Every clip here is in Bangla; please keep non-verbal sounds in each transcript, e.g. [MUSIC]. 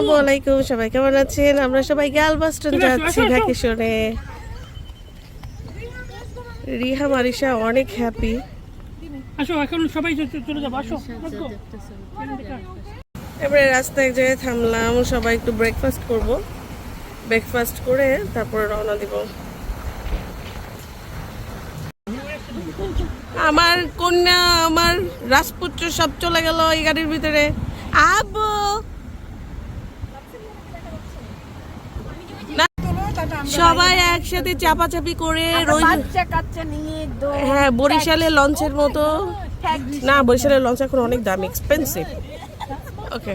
আসসালামু আলাইকুম সবাই কেমন আছেন? আমরা সবাই গালবাস্টন যাচ্ছি ভ্যাকেশনে। রিহা মারিশা অনেক হ্যাপি আসো এখন সবাই চলে যাব আসো let's এবারে রাস্তায় এক জায়গায় থামলাম সবাই একটু ব্রেকফাস্ট করব। ব্রেকফাস্ট করে তারপরে রওনা দিব। আমার কন্যা আমার রাজপুত্র সব চলে গেল এই গাড়ির ভিতরে। আবু সবাই একসাথে চাপাচাপি করে হ্যাঁ বরিশালের লঞ্চের মতো। না বরিশালের লঞ্চ এখন অনেক দাম এক্সপেন্সিভ ওকে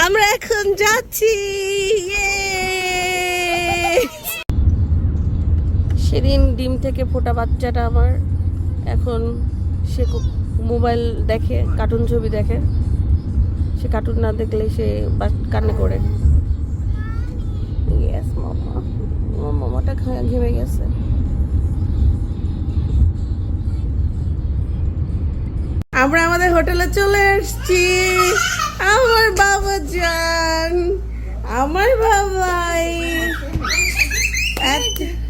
আমরা এখন যাচ্ছি Yay! ডিম থেকে ফোটা বাচ্চাটা আমার এখন সে মোবাইল দেখে, কার্টুন ছবি দেখে। সে কার্টুন না দেখলে সে কান্না করে। ইয়েস মামা। আমার মামাটা ঘেমে গেছে। আমরা আমাদের হোটেলে চলে এসেছি। আমার বাবা জান আমার বাবাই। এত-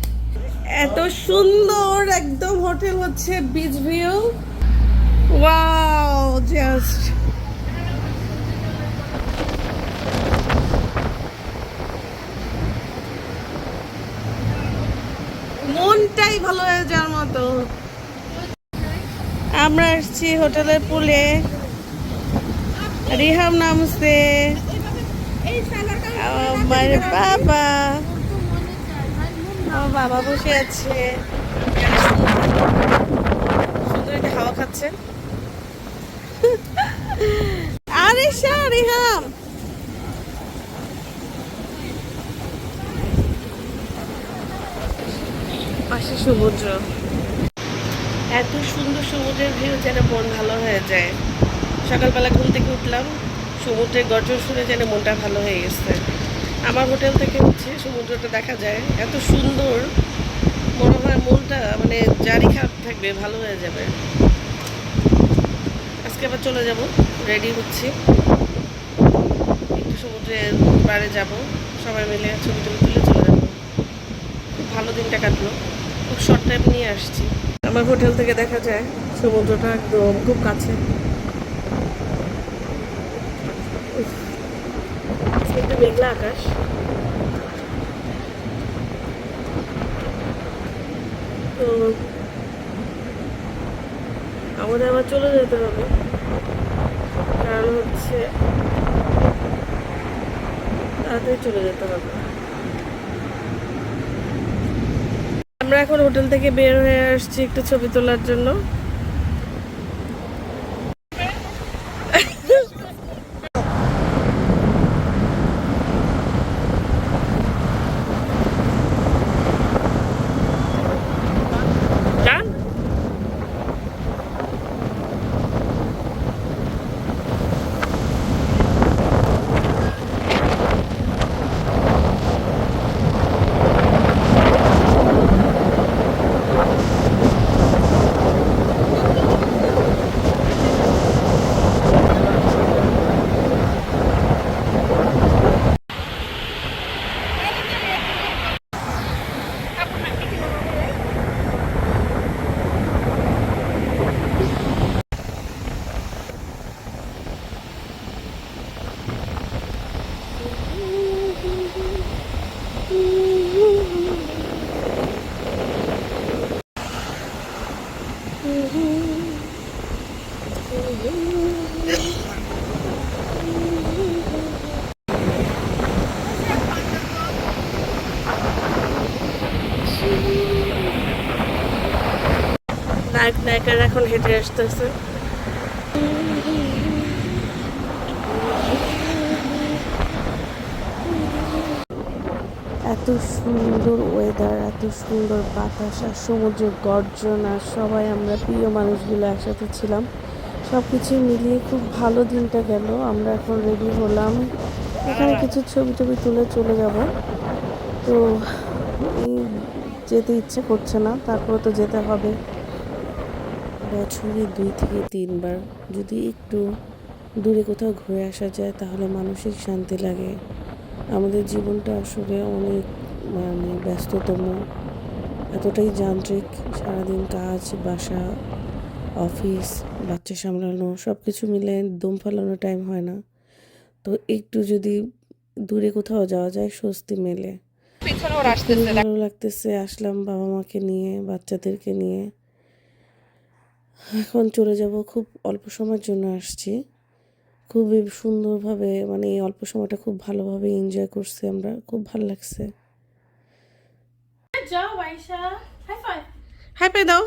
এত সুন্দর একদম হোটেল হচ্ছে বিচ ভিউ। ওয়াও জাস্ট মনটাই ভালো হয়ে যাওয়ার মতো। আমরা আসছি হোটেলের পুলে। রিহাম নামছে আমার বাবা। আমার বাবা বসে আছে। সুন্দর একটা হাওয়া খাচ্ছে। আরে শাহ রিহাম। পাশে সমুদ্র। এত সুন্দর সমুদ্রের ভিউ যেন মন ভালো হয়ে যায়। সকালবেলা ঘুম থেকে উঠলাম, সমুদ্রের গর্জন শুনে যেন মনটা ভালো হয়ে গেছে। আমার হোটেল থেকে হচ্ছে সমুদ্রটা দেখা যায়। এত সুন্দর। মনে হয় মনটা মানে জারি খারাপ থাকবে, ভালো হয়ে যাবে। আজকে আবার চলে যাব রেডি হচ্ছি। একটু সমুদ্রের পাড়ে যাব। সবাই মিলে ছবি টবি তুলে চলে যাব। খুব ভালো দিনটা কাটলো। খুব শর্ট টাইম নিয়ে আসছি। আমার হোটেল থেকে দেখা যায় সমুদ্রটা একদম খুব কাছে উফ, আজকে একটু মেঘলা আকাশ। তো আমাদের আবার চলে যেতে হবে। কারণ হচ্ছে তাড়াতাড়ি চলে যেতে হবে। আমরা এখন হোটেল থেকে বের হয়ে আসছি একটু ছবি তোলার জন্য। নায়ক নায়িকারা এখন হেঁটে আসতেছে। এত সুন্দর ওয়েদার এত সুন্দর বাতাস আর সমুদ্রের গর্জন আর সবাই আমরা প্রিয় মানুষগুলো একসাথে ছিলাম। সব কিছু মিলিয়ে খুব ভালো দিনটা গেল। আমরা এখন রেডি হলাম। এখানে কিছু ছবি টবি তুলে চলে যাব। তো যেতে ইচ্ছে করছে না, তারপরে তো যেতে হবে। বছরে দুই থেকে তিনবার। যদি একটু দূরে কোথাও ঘুরে আসা যায় তাহলে মানসিক শান্তি লাগে। আমাদের জীবনটা আসলে অনেক মানে ব্যস্ততম। এতটাই যান্ত্রিক। সারাদিন কাজ বাসা অফিস বাচ্চা সামলানো সব কিছু মিলে দম ফালানো টাইম হয় না। তো একটু যদি দূরে কোথাও যাওয়া যায় স্বস্তি মেলে। ভালো লাগতেছে। আসলাম বাবা মাকে নিয়ে বাচ্চাদেরকে নিয়ে। এখন চলে যাব খুব অল্প সময়ের জন্য আসছি। খুবই সুন্দরভাবে মানে এই অল্প সময়টা খুব ভালোভাবে এনজয় করছি আমরা খুব ভালো লাগছে। Good job, Aisha. High five. হ্যাঁ পে দাও।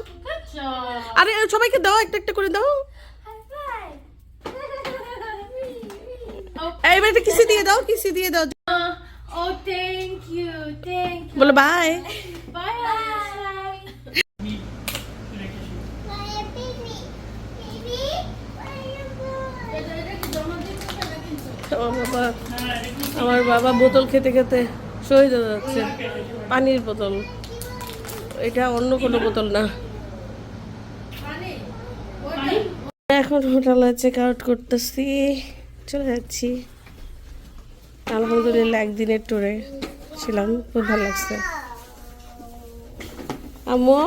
আরে সবাইকে দাও একটা একটা করে দাও। [LAUGHS] এইবার কিসি দিয়ে দাও কিসি দিয়ে দাও। Oh, thank you. বলো বাই আমার বাবা আমার বাবা বোতল খেতে খেতে শহীদ হয়ে যাচ্ছে। পানির বোতল। এটা অন্য কোনো বোতল না। এখন হোটেলে চেক আউট করতেছি। চলে যাচ্ছি। আলহামদুলিল্লাহ একদিনের ট্যুরে ছিলাম। খুব ভালো লাগছে। আম্মু?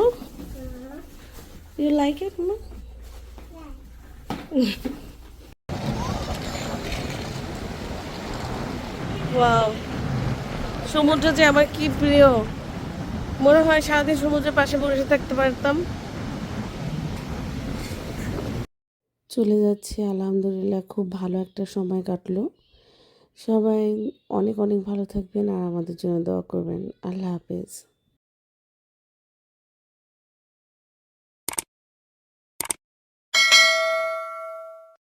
ইউ লাইক ইট আম্মু সমুদ্র যে আমার কি প্রিয়। মনে হয় সারাদিন সমুদ্রের পাশে বসে থাকতে পারতাম। চলে যাচ্ছি, আলহামদুলিল্লাহ খুব ভালো একটা সময় কাটলো। সবাই অনেক অনেক ভালো থাকবেন আর আমাদের জন্য দোয়া করবেন। আল্লাহ হাফেজ।